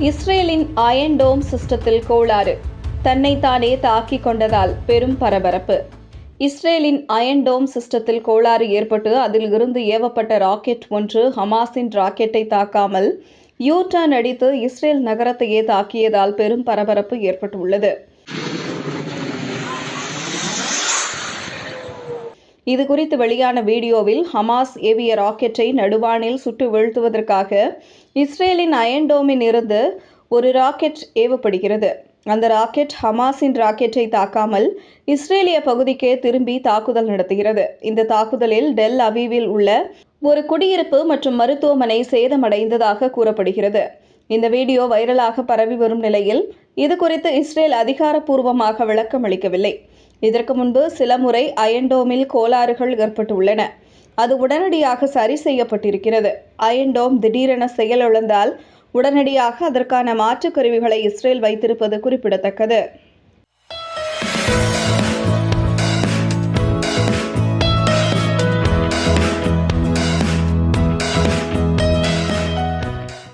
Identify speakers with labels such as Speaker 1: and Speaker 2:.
Speaker 1: இஸ்ரேலின் அயன் டோம் சிஸ்டத்தில் கோளாறு. தன்னைத்தானே தாக்கிக் கொண்டதால் பெரும் பரபரப்பு. இஸ்ரேலின் அயன் டோம் சிஸ்டத்தில் கோளாறு ஏற்பட்டு அதில் இருந்து ஏவப்பட்ட ராக்கெட் ஒன்று ஹமாஸின் ராக்கெட்டை தாக்காமல் யூ டர்ன் அடித்து இஸ்ரேல் நகரத்தையே தாக்கியதால் பெரும் பரபரப்பு ஏற்பட்டுள்ளது. இது குறித்து வெளியான வீடியோவில் ஹமாஸ் ஏவிய ராக்கெட்டை நடுவானில் சுட்டு வீழ்த்துவதற்காக இஸ்ரேலின் அயன்டோமின் இருந்து ஒரு ராக்கெட் ஏவப்படுகிறது. அந்த ராக்கெட் ஹமாஸின் ராக்கெட்டை தாக்காமல் இஸ்ரேலிய பகுதிக்கே திரும்பி தாக்குதல் நடத்துகிறது. இந்த தாக்குதலில் டெல் அவீவில் உள்ள ஒரு குடியிருப்பு மற்றும் மருத்துவமனை சேதமடைந்ததாக கூறப்படுகிறது. இந்த வீடியோ வைரலாக பரவி வரும் நிலையில் இது குறித்து இஸ்ரேல் அதிகாரப்பூர்வமாக விளக்கம் அளிக்கவில்லை இதற்கு முன்பு சில முறை அயன்டோமில் கோளாறுகள் ஏற்பட்டுள்ளன. அது உடனடியாக சரி செய்யப்பட்டிருக்கிறது. அயன்டோம் திடீரென செயலிழந்தால் உடனடியாக அதற்கான மாற்றுக் கருவிகளை இஸ்ரேல் வைத்திருப்பது குறிப்பிடத்தக்கது.